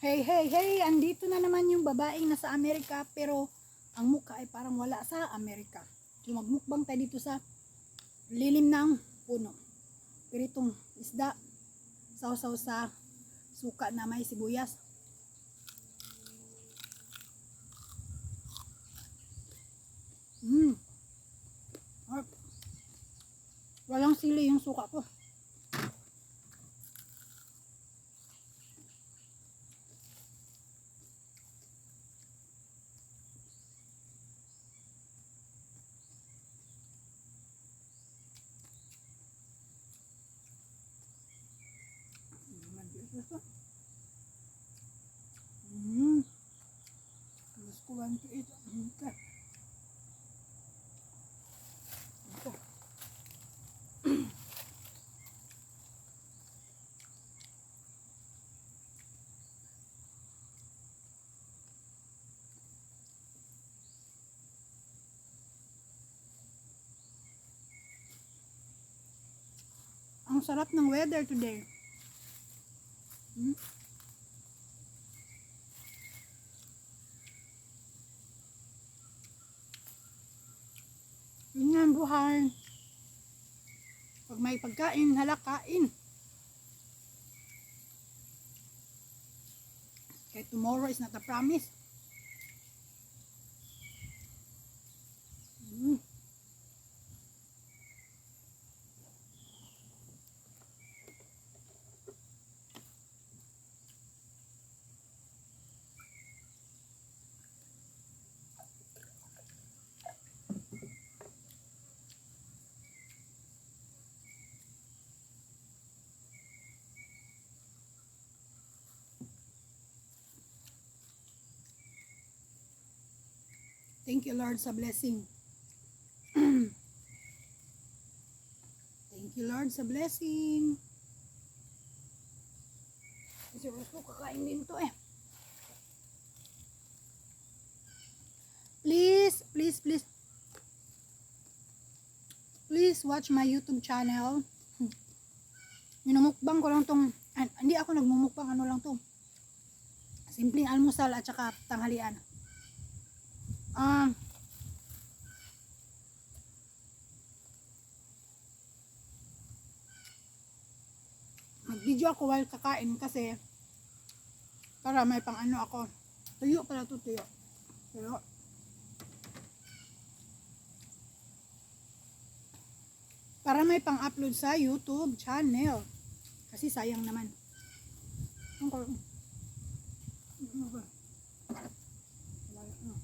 Hey, hey, hey! Andito na naman yung babaeng nasa Amerika pero ang mukha ay parang wala sa Amerika. So magmukbang tayo dito sa lilim ng puno. Piritong isda, sausaw sa suka na may sibuyas. Mm. Ay, Walang sili yung suka ko. Ang sarap ng weather today. Hmm? Yun nga buhay. Pag may pagkain, halak kain. Tomorrow is not a promise. Mm. Thank you, Lord, sa blessing. Thank you, Lord, sa blessing. Kasi gusto kakain din to eh. Please, please, please. Please watch my YouTube channel. Minumukbang ko lang tong, hindi ako nagmumukbang, ano lang to. Simpleng almusal at saka tanghalian. Ah. Mag-video ako while kakain kasi para may pang ano ako. Tuyo pala to tuyo. Tuyo. Para may pang-upload sa YouTube channel. Kasi sayang naman. Ang ko. Ano ba? Wala na.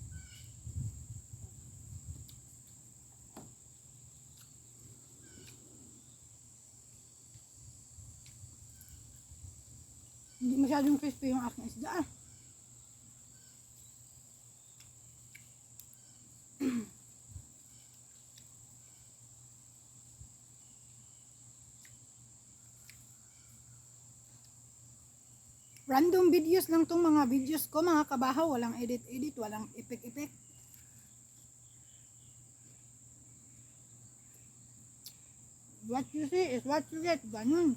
Hindi masyadong crispy yung aking isda. ah. Random videos lang tong mga videos ko, mga kabahaw. Walang edit-edit, walang epek-epek. What you see is what you get. Ganun.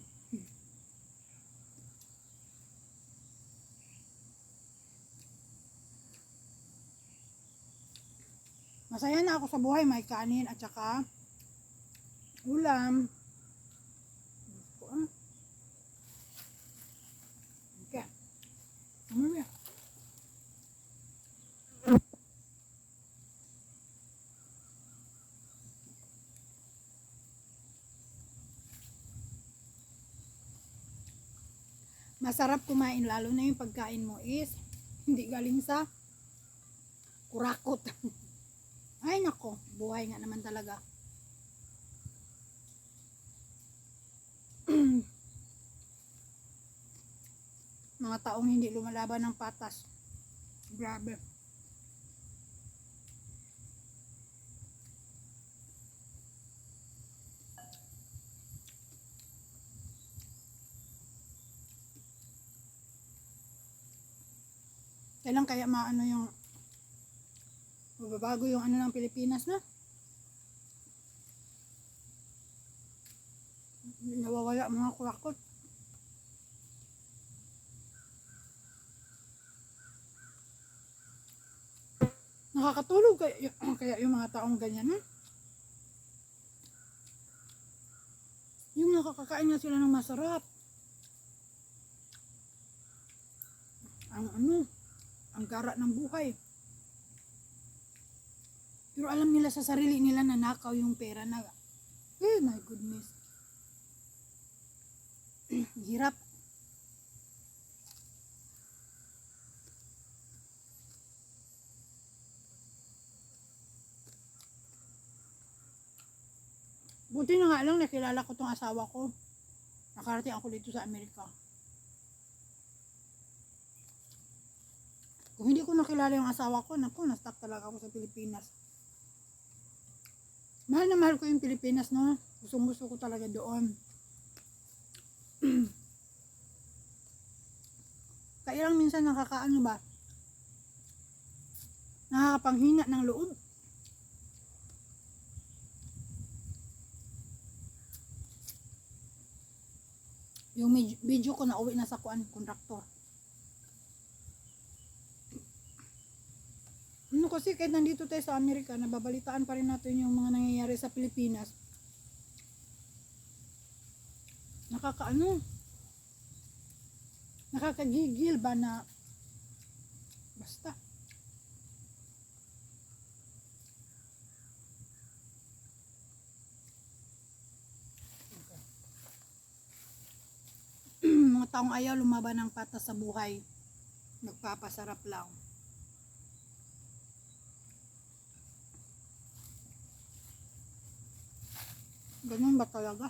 Masaya na ako sa buhay. May kanin at saka ulam. Okay. Masarap kumain lalo na yung pagkain mo is hindi galing sa kurakot. Ay nako, buhay nga naman talaga. Mga taong hindi lumalaban ng patas. Grabe. Kailan kaya maano yung Magbabago yung ano ng Pilipinas na. Nawawala mga kurakot. Nakakatulog kaya, kaya yung mga taong ganyan. Ha? Yung nakakakain na sila ng masarap. Ang ano, ang gara ng buhay. Pero alam nila sa sarili nila na nakaw yung pera na, eh my goodness. Hirap. Buti na nga lang nakilala ko tong asawa ko. Nakarating ako dito sa Amerika. Kung hindi ko nakilala yung asawa ko, naku, na-stuck talaga ako sa Pilipinas. Mahal na mahal ko yung Pilipinas, no? Gustong gusto ko talaga doon. Kaya minsan nakakaano ba? Nakakapanghina ng loob. Yung video ko na uwi na sa kuan, kontraktor. Kasi kahit nandito tayo sa Amerika, nababalitaan pa rin natin yung mga nangyayari sa Pilipinas. Nakakaano? Nakakagigil ba na basta. mga taong ayaw lumaban ng patas sa buhay. Nagpapasarap lang. Ganun ba talaga?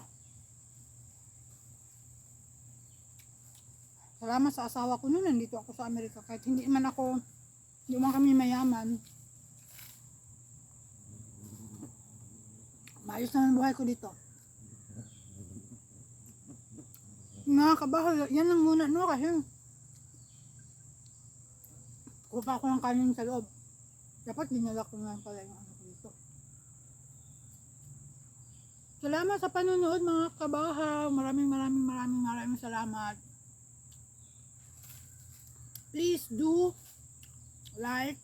Salamat sa asawa ko noon, nandito ako sa Amerika. Kahit hindi man ako, hindi man kami mayaman. Maayos naman buhay ko dito. Mga kabahay, yan lang muna, no? Kasi, kupa ko ng kanin sa loob. Dapat dinala ko nga pala yung ano ko dito. Salamat sa panonood mga kabahaw. Maraming maraming maraming maraming salamat. Please do like.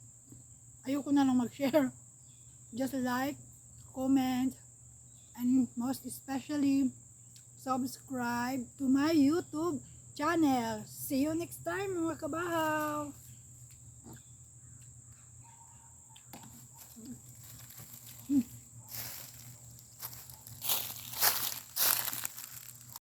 Ayoko na lang mag-share. Just like, comment, and most especially, subscribe to my YouTube channel. See you next time mga kabahaw.